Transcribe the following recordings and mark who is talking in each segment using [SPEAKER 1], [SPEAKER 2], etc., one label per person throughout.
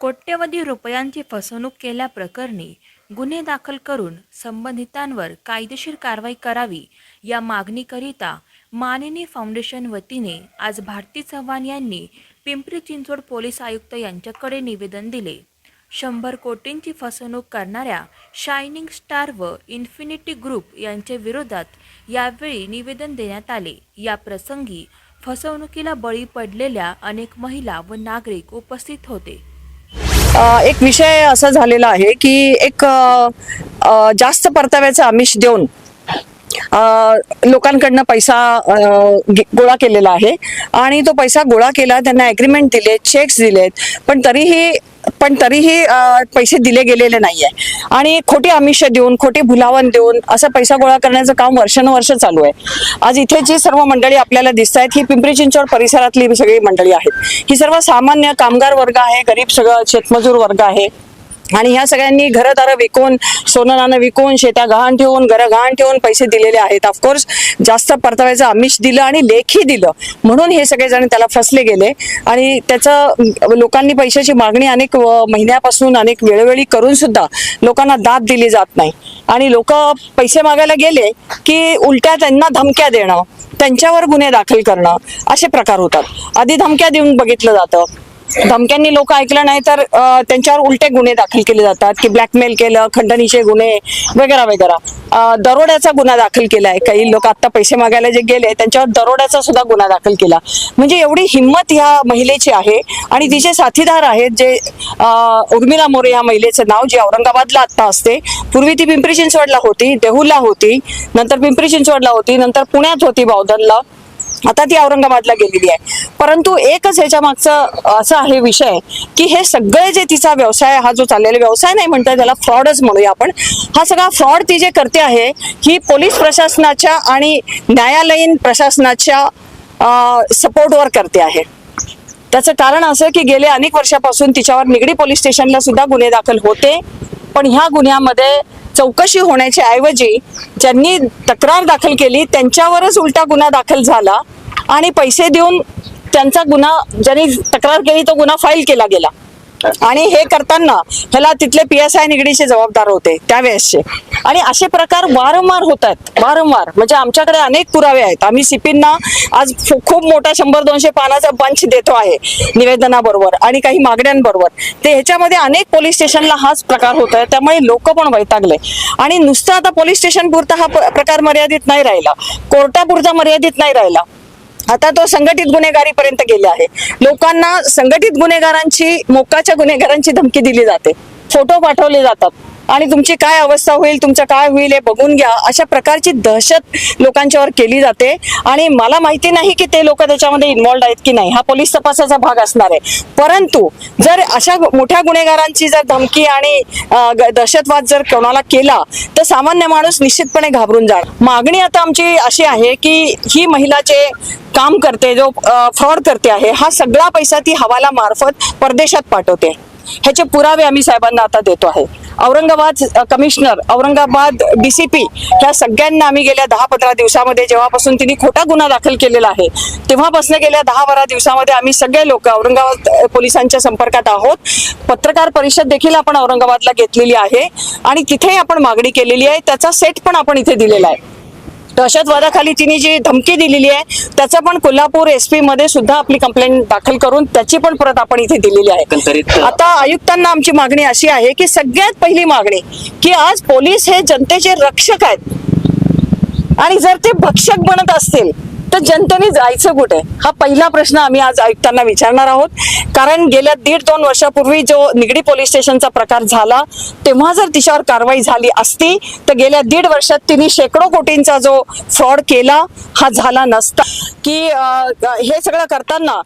[SPEAKER 1] कोट्यवधी रुपयांची फसवणूक केल्याप्रकरणी गुन्हे दाखल करून संबंधितांवर कायदेशीर कारवाई करावी या मागणीकरिता मानिनी फाउंडेशन वतीने आज भारती चव्हाण यांनी पिंपरी चिंचवड पोलीस आयुक्त यांच्याकडे निवेदन दिले. शंभर कोटींची फसवणूक करणाऱ्या शायनिंग स्टार व इन्फिनिटी ग्रुप यांच्या विरोधात यावेळी निवेदन देण्यात आले. या प्रसंगी फसवणुकीला बळी पडलेल्या अनेक महिला व नागरिक उपस्थित होते.
[SPEAKER 2] एक विषय असा झालेला आहे की एक जास्त परताव्याचं आमिष देऊन लोकांकडनं पैसा गोळा केलेला आहे. आणि तो पैसा गोळा केला त्यांना ॲग्रीमेंट दिले चेक्स दिलेत पण तरीही पण तरीही पैसे दिले गेलेले नाहीये. आणि खोटी आमिष देऊन खोटी भुलावण देऊन असं पैसा गोळा करण्याचं काम वर्षानुवर्ष चालू आहे. आज इथे जी सर्व मंडळी आपल्याला दिसत आहेत ही पिंपरी चिंचवड परिसरातली सगळी मंडळी आहेत. ही सर्व सामान्य कामगार वर्ग आहे गरीब सगळं शेतमजूर वर्ग आहे. आणि ह्या सगळ्यांनी घरदारं विकून सोनं नाणं विकून शेत्या गहाण ठेवून घरं गहाण ठेवून पैसे दिलेले आहेत. ऑफकोर्स जास्त परताव्याचं आमिष दिलं आणि लेखी दिलं. म्हणून हे सगळेजण त्याला फसले गेले. आणि त्याचं लोकांनी पैशाची मागणी अनेक महिन्यापासून अनेक वेळोवेळी करून सुद्धा लोकांना दाद दिली जात नाही. आणि लोक पैसे मागायला गेले की उलट्या त्यांना धमक्या देणं त्यांच्यावर गुन्हे दाखल करणं असे प्रकार होतात. आधी धमक्या देऊन बघितलं जातं. धमक्यांनी लोक ऐकलं नाही तर त्यांच्यावर उलटे गुन्हे दाखल केले जातात की ब्लॅकमेल केलं खंडणीचे गुन्हे वगैरे वगैरे. दरोड्याचा गुन्हा दाखल केला आहे. काही लोक आता पैसे मागायला जे गेले त्यांच्यावर दरोड्याचा सुद्धा गुन्हा दाखल केला. म्हणजे एवढी हिंमत ह्या महिलेची आहे आणि तिचे साथीदार आहेत जे उर्मिला मोरे ह्या महिलेचं नाव जे औरंगाबादला आत्ता असते. पूर्वी ती पिंपरी चिंचवडला होती देहूला होती नंतर पिंपरी चिंचवडला होती नंतर पुण्यात होती बावधनला. आता ती औरंगाबादला गेलेली आहे. परंतु एकच ह्याच्या मागचं असं आहे विषय की हे सगळे जे तिचा व्यवसाय हा जो चाललेला व्यवसाय नाही म्हणता त्याला फ्रॉडच म्हणूया आपण हा सगळा फ्रॉड ती जे करते आहे ही पोलीस प्रशासनाच्या आणि न्यायालयीन प्रशासनाच्या सपोर्टवर करते आहे. त्याचं कारण असं की गेले अनेक वर्षापासून तिच्यावर निगडी पोलीस स्टेशनला सुद्धा गुन्हे दाखल होते पण ह्या गुन्ह्यामध्ये चौकशी होण्याच्या ऐवजी ज्यांनी तक्रार दाखल केली त्यांच्यावरच उलटा गुन्हा दाखल झाला आणि पैसे देऊन त्यांचा गुन्हा ज्यांनी तक्रार केली तो गुन्हा फाईल केला गेला. आणि हे करताना ह्याला तिथले पी एस आय निगडीचे जबाबदार होते त्यावेळेसचे आणि असे प्रकार वारंवार होत आहेत वारंवार. म्हणजे आमच्याकडे अनेक पुरावे आहेत. आम्ही सीपींना आज खूप मोठा शंभर दोनशे पानाचा बंच देतो आहे निवेदनाबरोबर आणि काही मागण्यांबरोबर. ते ह्याच्यामध्ये अनेक पोलीस स्टेशनला हाच प्रकार होत आहे त्यामुळे लोक पण वैतागले. आणि नुसतं आता पोलीस स्टेशन पुरता हा प्रकार मर्यादित नाही राहिला. कोर्टापुरता मर्यादित नाही राहिला. आता तो संघटित गुन्हेगारीपर्यंत गेले आहे. लोकांना संघटित गुन्हेगारांची मोकाच्या गुन्हेगारांची धमकी दिली जाते. फोटो पाठवले जातात. आणि तुमची काय अवस्था होईल तुमचं काय होईल हे बघून घ्या. अशा प्रकारची दहशत लोकांच्यावर केली जाते. आणि मला माहिती नाही की ते लोक त्याच्यामध्ये इन्व्हॉल्ड आहेत की नाही. हा पोलीस तपासाचा भाग असणार आहे. परंतु जर अशा मोठ्या गुन्हेगारांची जर धमकी आणि दहशतवाद जर कोणाला केला तर सामान्य माणूस निश्चितपणे घाबरून जाणार. मागणी आता आमची अशी आहे की ही महिला जे काम करते जो फ्रॉड करते आहे हा सगळा पैसा ती हवाला मार्फत परदेशात पाठवते. ह्याचे पुरावे आम्ही साहेबांना आता देतो आहे. औरंगाबाद कमिशनर औरंगाबाद डीसीपी ह्या सगळ्यांना आम्ही गेल्या दहा पंधरा दिवसामध्ये जेव्हापासून तिने खोटा गुन्हा दाखल केलेला आहे तेव्हापासून गेल्या दहा बारा दिवसामध्ये आम्ही सगळे लोक औरंगाबाद पोलिसांच्या संपर्कात आहोत. पत्रकार परिषद देखील आपण औरंगाबादला घेतलेली आहे आणि तिथे आपण मागणी केलेली आहे. त्याचा सेट पण आपण इथे दिलेला आहे. दहशतवादाखाली तिने जी धमकी दिलेली आहे त्याचं पण कोल्हापूर एस पी मध्ये सुद्धा आपली कंप्लेंट दाखल करून त्याची पण परत आपण इथे दिलेली आहे. आता आयुक्तांना आमची मागणी अशी आहे की सगळ्यात पहिली मागणी की आज पोलीस हे जनतेचे रक्षक आहेत. आणि जर ते भक्षक बनत असतील तर जनतेने जायचं कुठे? हा पहिला प्रश्न आम्ही आज आयुक्तांना विचारणार आहोत. कारण गेल्या दीड दोन वर्षापूर्वी जो निगडी पोलीस स्टेशनचा प्रकार झाला तेव्हा जर तिच्यावर कारवाई झाली असती तर गेल्या दीड वर्षात तिने शेकडो कोटींचा जो फ्रॉड केला हा झाला नसता. की हे सगळं करताना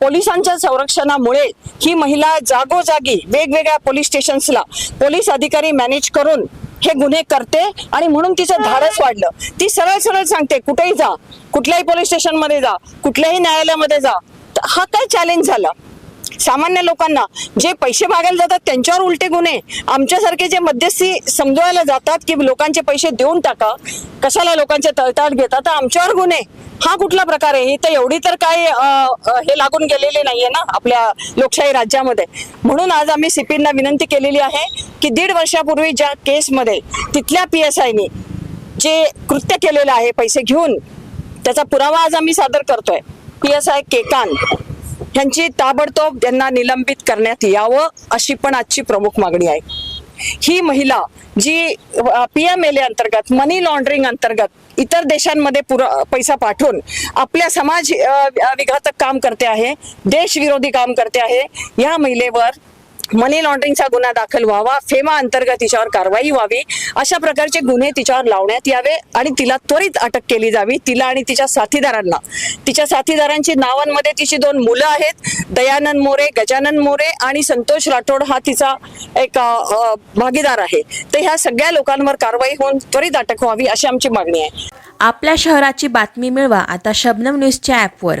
[SPEAKER 2] पोलिसांच्या संरक्षणामुळे ही महिला जागोजागी वेगवेगळ्या पोलीस स्टेशन्सला पोलीस अधिकारी मॅनेज करून हे गुन्हे करते आणि म्हणून तिचं धाडस वाढलं. ती सरळ सरळ सांगते कुठेही जा. कुठल्याही पोलीस स्टेशनमध्ये जा. कुठल्याही न्यायालयामध्ये जा. हा काय चॅलेंज झाला? सामान्य लोकांना जे पैसे मागायला जातात त्यांच्यावर उलटे गुन्हे. आमच्यासारखे जे मध्यस्थी समजवायला जातात की लोकांचे पैसे देऊन टाका कशाला लोकांचे तळताळ घेतात तर आमच्यावर गुन्हे. हा कुठला प्रकार आहे? ही तर एवढी तर काय हे लागून गेलेले नाहीये ना आपल्या लोकशाही राज्यामध्ये. म्हणून आज आम्ही सीपींना विनंती केलेली आहे की दीड वर्षापूर्वी ज्या केसमध्ये तिथल्या पी एस आयनी जे कृत्य केलेलं आहे पैसे घेऊन त्याचा पुरावा आज आम्ही सादर करतोय. पी एस आय केकान यांची ताबडतोब त्यांना निलंबित करण्यात यावं अशी पण आजची प्रमुख मागणी आहे. ही महिला जी पी एम एल ए अंतर्गत मनी लॉन्ड्रिंग अंतर्गत इतर देशांमध्ये पुर पैसा पाठवून आपल्या समाज विघातक काम करते आहे देशविरोधी काम करते आहे या महिलेवर मनी लॉन्ड्रिंगचा गुन्हा दाखल व्हावा फेमा अंतर्गत तिच्यावर कारवाई व्हावी अशा प्रकारचे गुन्हे तिच्यावर लावण्यात यावे आणि तिला त्वरित अटक केली जावी. तिला आणि तिच्या साथीदारांना. तिच्या साथीदारांची नावांमध्ये तिची दोन मुलं आहेत दयानंद मोरे गजानन मोरे आणि संतोष राठोड हा तिचा एक भागीदार आहे. तर ह्या सगळ्या लोकांवर कारवाई होऊन त्वरित अटक व्हावी अशी आमची मागणी आहे.
[SPEAKER 1] आपल्या शहराची बातमी मिळवा आता शबनम न्यूजच्या ॲपवर